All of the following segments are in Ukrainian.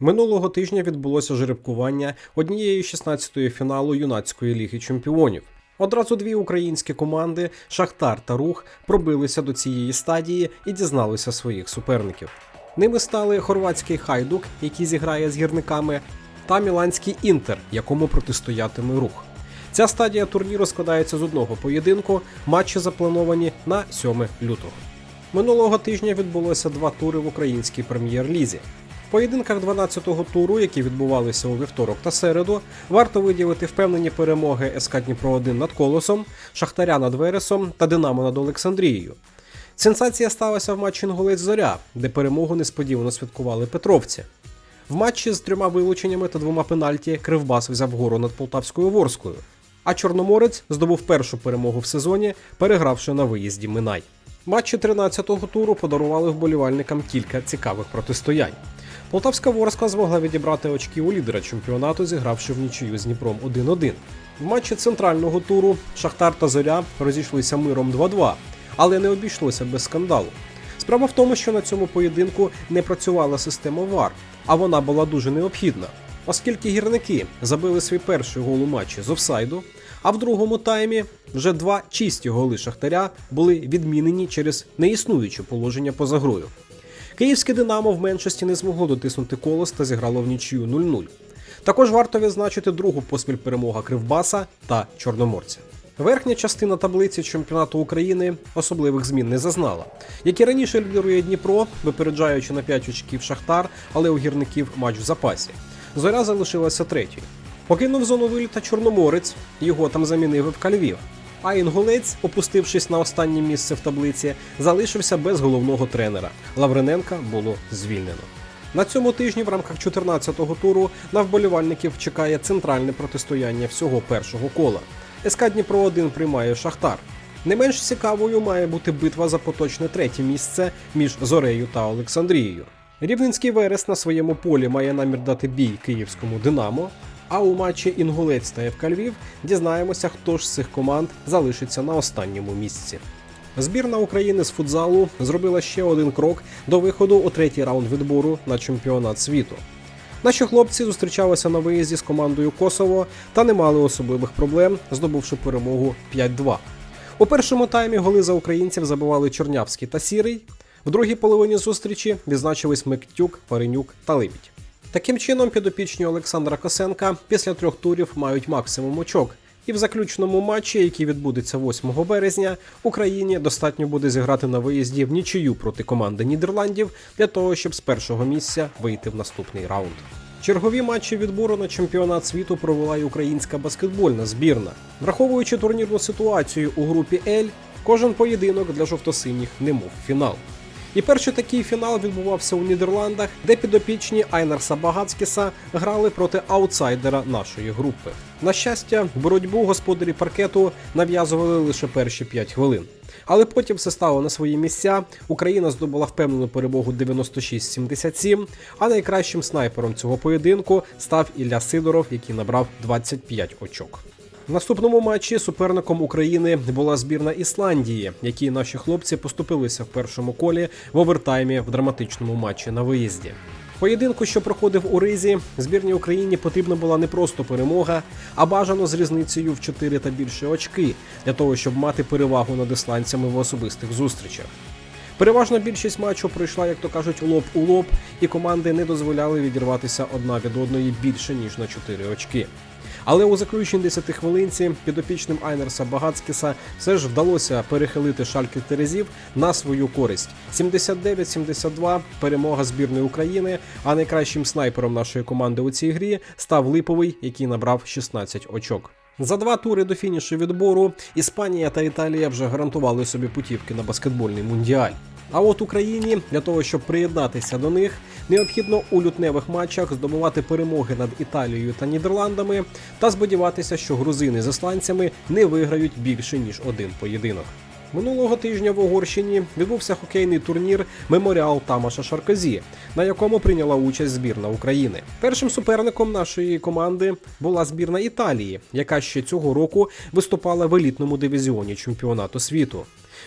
Минулого тижня відбулося жеребкування однієї 16-ї фіналу юнацької ліги чемпіонів. Одразу дві українські команди Шахтар та Рух пробилися до цієї стадії і дізналися своїх суперників. Ними стали хорватський хайдук, який зіграє з гірниками, та міланський інтер, якому протистоятиме рух. Ця стадія турніру складається з одного поєдинку. Матчі заплановані на 7 лютого. Минулого тижня відбулося два тури в українській прем'єр-лізі. Поєдинках 12-го туру, які відбувалися у вівторок та середу, варто виділити впевнені перемоги СК Дніпро 1 над Колосом, Шахтаря над Вересом та Динамо над Олександрією. Сенсація сталася в матчі Інгулець Зоря, де перемогу несподівано святкували Петровці. В матчі з трьома вилученнями та двома пенальті Кривбас взяв гору над Полтавською Ворскою. А Чорноморець здобув першу перемогу в сезоні, перегравши на виїзді Минай. Матчі 13-го туру подарували вболівальникам кілька цікавих протистоянь. Полтавська Ворскла змогла відібрати очки у лідера чемпіонату, зігравши в нічию з Дніпром 1-1. В матчі центрального туру Шахтар та Зоря розійшлися миром 2-2, але не обійшлося без скандалу. Справа в тому, що на цьому поєдинку не працювала система ВАР, а вона була дуже необхідна, оскільки гірники забили свій перший гол у матчі з офсайду, а в другому таймі вже два чисті голи Шахтаря були відмінені через неіснуюче положення поза грою. Київське Динамо в меншості не змогло дотиснути колос та зіграло в нічию 0-0. Також варто відзначити другу поспіль перемога Кривбаса та Чорноморця. Верхня частина таблиці чемпіонату України особливих змін не зазнала. Як і раніше лідирує Дніпро, випереджаючи на 5 очків Шахтар, але у гірників матч в запасі. Зоря залишилася третьою. Покинув зону виліта Чорноморець, його там замінив Кальвів. А інгулець, опустившись на останнє місце в таблиці, залишився без головного тренера. Лаврененка було звільнено. На цьому тижні в рамках 14-го туру на вболівальників чекає центральне протистояння всього першого кола. СК Дніпро 1 приймає Шахтар. Не менш цікавою має бути битва за поточне третє місце між Зорею та Олександрією. Рівненський Верес на своєму полі має намір дати бій київському Динамо. А у матчі Інгулець та ФК Львів дізнаємося, хто ж з цих команд залишиться на останньому місці. Збірна України з футзалу зробила ще один крок до виходу у третій раунд відбору на чемпіонат світу. Наші хлопці зустрічалися на виїзді з командою Косово та не мали особливих проблем, здобувши перемогу 5-2. У першому таймі голи за українців забивали Чорнявський та Сірий. В другій половині зустрічі відзначились Миктюк, Паренюк та Либідь. Таким чином, підопічні Олександра Косенка після трьох турів мають максимум очок. І в заключному матчі, який відбудеться 8 березня, Україні достатньо буде зіграти на виїзді в нічию проти команди Нідерландів для того, щоб з першого місця вийти в наступний раунд. Чергові матчі відбору на чемпіонат світу провела й українська баскетбольна збірна. Враховуючи турнірну ситуацію у групі L, кожен поєдинок для жовтосиніх немов фінал. І перший такий фінал відбувався у Нідерландах, де підопічні Айнарса Багацкіса грали проти аутсайдера нашої групи. На щастя, боротьбу господарі паркету нав'язували лише перші 5 хвилин. Але потім все стало на свої місця. Україна здобула впевнену перемогу 96-77, а найкращим снайпером цього поєдинку став Ілля Сидоров, який набрав 25 очок. В наступному матчі суперником України була збірна Ісландії, якій наші хлопці поступилися в першому колі в овертаймі в драматичному матчі на виїзді. Поєдинку, що проходив у Ризі, збірній Україні потрібна була не просто перемога, а бажано з різницею в 4 та більше очки для того, щоб мати перевагу над ісландцями в особистих зустрічах. Переважна більшість матчу пройшла, як то кажуть, лоб у лоб, і команди не дозволяли відірватися одна від одної більше ніж на 4 очки. Але у заключній 10 хвилинці підопічним Айнерса Багацкіса все ж вдалося перехилити шальки Терезів на свою користь. 79-72 перемога збірної України. А найкращим снайпером нашої команди у цій грі став Липовий, який набрав 16 очок. За два тури до фінішу відбору Іспанія та Італія вже гарантували собі путівки на баскетбольний мундіаль. А от Україні для того, щоб приєднатися до них, необхідно у лютневих матчах здобувати перемоги над Італією та Нідерландами та сподіватися, що грузини з ісландцями не виграють більше ніж один поєдинок. Минулого тижня в Угорщині відбувся хокейний турнір Меморіал Тамаша Шаркозі, на якому прийняла участь збірна України. Першим суперником нашої команди була збірна Італії, яка ще цього року виступала в елітному дивізіоні чемпіонату світу.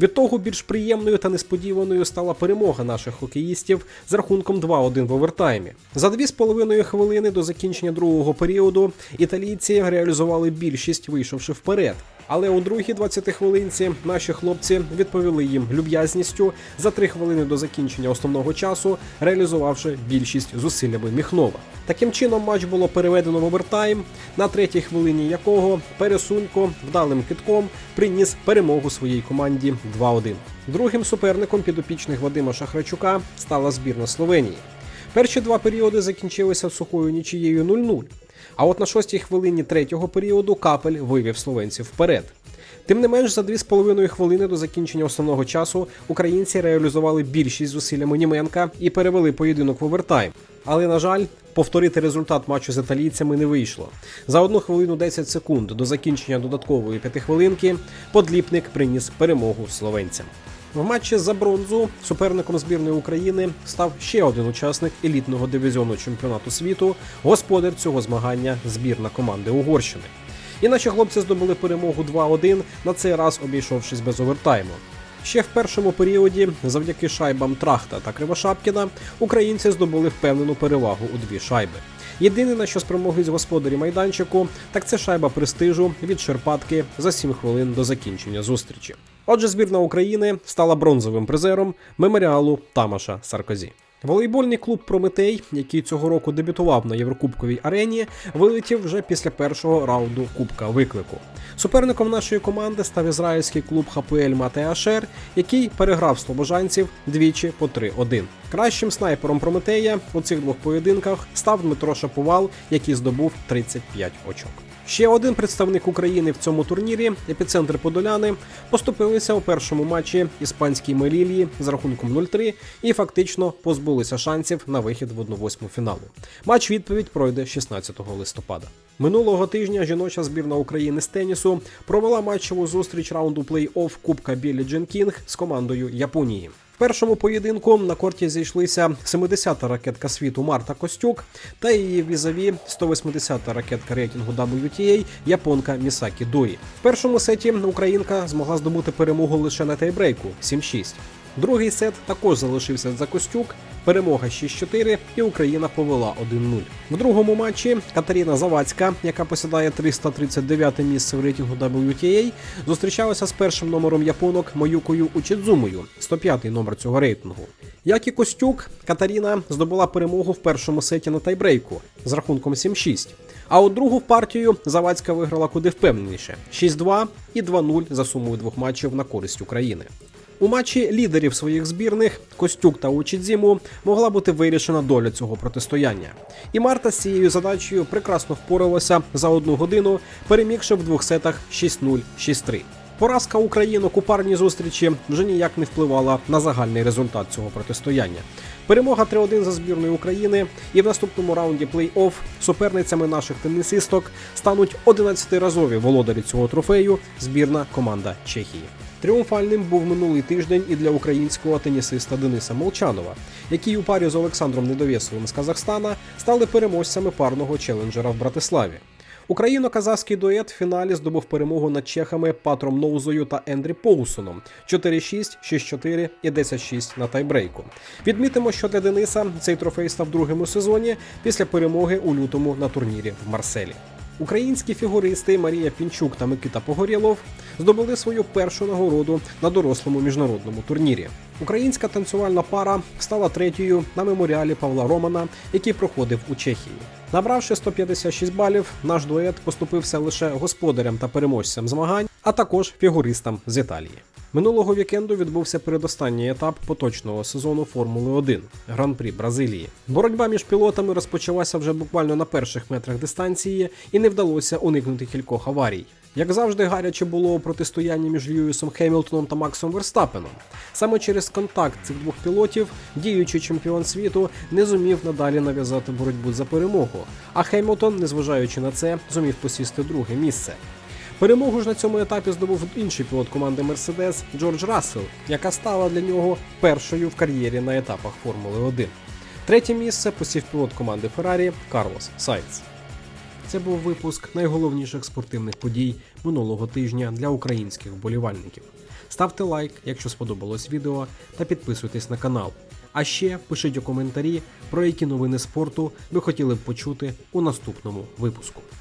Від того більш приємною та несподіваною стала перемога наших хокеїстів з рахунком 2-1 в овертаймі. За 2,5 хвилини до закінчення другого періоду італійці реалізували більшість, вийшовши вперед. Але у другій 20 хвилинці наші хлопці відповіли їм люб'язністю за 3 хвилини до закінчення основного часу, реалізувавши більшість зусиллями Міхнова. Таким чином, матч було переведено в овертайм, на третій хвилині якого Пересунько вдалим китком приніс перемогу своїй команді 2-1. Другим суперником підопічних Вадима Шахрачука стала збірна Словенії. Перші два періоди закінчилися сухою нічією 0-0. А от на шостій хвилині третього періоду капель вивів словенців вперед. Тим не менш, за 2,5 хвилини до закінчення основного часу українці реалізували більшість зусиллями Німенка і перевели поєдинок в овертайм. Але, на жаль, повторити результат матчу з італійцями не вийшло. За одну хвилину 10 секунд до закінчення додаткової п'ятихвилинки подліпник приніс перемогу словенцям. В матчі за бронзу суперником збірної України став ще один учасник елітного дивізіону чемпіонату світу, господар цього змагання збірна команди Угорщини. І наші хлопці здобули перемогу 2-1, на цей раз обійшовшись без овертайму. Ще в першому періоді, завдяки шайбам Трахта та Кривошапкіна, українці здобули впевнену перевагу у дві шайби. Єдине, на що спромоглись господарі майданчику, так це шайба престижу від Шерпатки за 7 хвилин до закінчення зустрічі. Отже, збірна України стала бронзовим призером меморіалу Тамаша Саркозі. Волейбольний клуб Прометей, який цього року дебютував на Єврокубковій арені, вилетів вже після першого раунду Кубка Виклику. Суперником нашої команди став ізраїльський клуб ХПЛ Матеашер, який переграв слобожанців двічі по 3-1. Кращим снайпером Прометея у цих двох поєдинках став Дмитро Шаповал, який здобув 35 очок. Ще один представник України в цьому турнірі, епіцентр Подоляни, поступилися у першому матчі іспанській Мелілії з рахунком 0-3 і фактично позбулися шансів на вихід в 1-8 фіналу. Матч відповідь пройде 16 листопада. Минулого тижня жіноча збірна України з тенісу провела матчеву зустріч раунду плей-офф Кубка Білі Дженкінг з командою Японії. В першому поєдинку на корті зійшлися 70-та ракетка світу Марта Костюк та її візаві 180-та ракетка рейтингу WTA японка Місакі Дорі. В першому сеті українка змогла здобути перемогу лише на тайбрейку 7-6. Другий сет також залишився за Костюк. Перемога 6-4 і Україна повела 1-0. В другому матчі Катерина Завадська, яка посідає 339 місце в рейтингу WTA, зустрічалася з першим номером японок Моюкою Учідзумою, 105-й номер цього рейтингу. Як і Костюк, Катаріна здобула перемогу в першому сеті на тайбрейку з рахунком 7-6. А от другу партію Завадська виграла куди впевненіше 6-2 і 2-0 за сумою двох матчів на користь України. У матчі лідерів своїх збірних Костюк та Учідзіму могла бути вирішена доля цього протистояння. І Марта з цією задачею прекрасно впоралася за одну годину, перемігши в двох сетах 6-0, 6-3. Поразка українок у парній зустрічі вже ніяк не впливала на загальний результат цього протистояння. Перемога 3-1 за збірною України, і в наступному раунді плей-офф суперницями наших тенісисток стануть 11-разові володарі цього трофею збірна команда Чехії. Тріумфальним був минулий тиждень і для українського тенісиста Дениса Молчанова, які у парі з Олександром Недовєсовим з Казахстана стали переможцями парного челенджера в Братиславі. Україно-казахський дует в фіналі здобув перемогу над чехами Патром Ноузою та Ендрі Поусоном 4-6, 6-4 і 10-6 на тайбрейку. Відмітимо, що для Дениса цей трофей став другим у сезоні після перемоги у лютому на турнірі в Марселі. Українські фігуристи Марія Пінчук та Микита Погорєлов здобули свою першу нагороду на дорослому міжнародному турнірі. Українська танцювальна пара стала третьою на меморіалі Павла Романа, який проходив у Чехії. Набравши 156 балів, наш дует поступився лише господарям та переможцям змагань, а також фігуристам з Італії. Минулого вікенду відбувся передостанній етап поточного сезону Формули 1 Гран-прі Бразилії. Боротьба між пілотами розпочалася вже буквально на перших метрах дистанції і не вдалося уникнути кількох аварій. Як завжди, гаряче було у протистоянні між Льюісом Хемілтоном та Максом Верстапеном. Саме через контакт цих двох пілотів діючий чемпіон світу не зумів надалі нав'язати боротьбу за перемогу. А Хемілтон, незважаючи на це, зумів посісти друге місце. Перемогу ж на цьому етапі здобув інший пілот команди Мерседес Джордж Рассел, яка стала для нього першою в кар'єрі на етапах Формули 1. Третє місце посів пілот команди Феррарі Карлос Сайнц. Це був випуск найголовніших спортивних подій минулого тижня для українських вболівальників. Ставте лайк, якщо сподобалось відео, та підписуйтесь на канал. А ще пишіть у коментарі, про які новини спорту ви хотіли б почути у наступному випуску.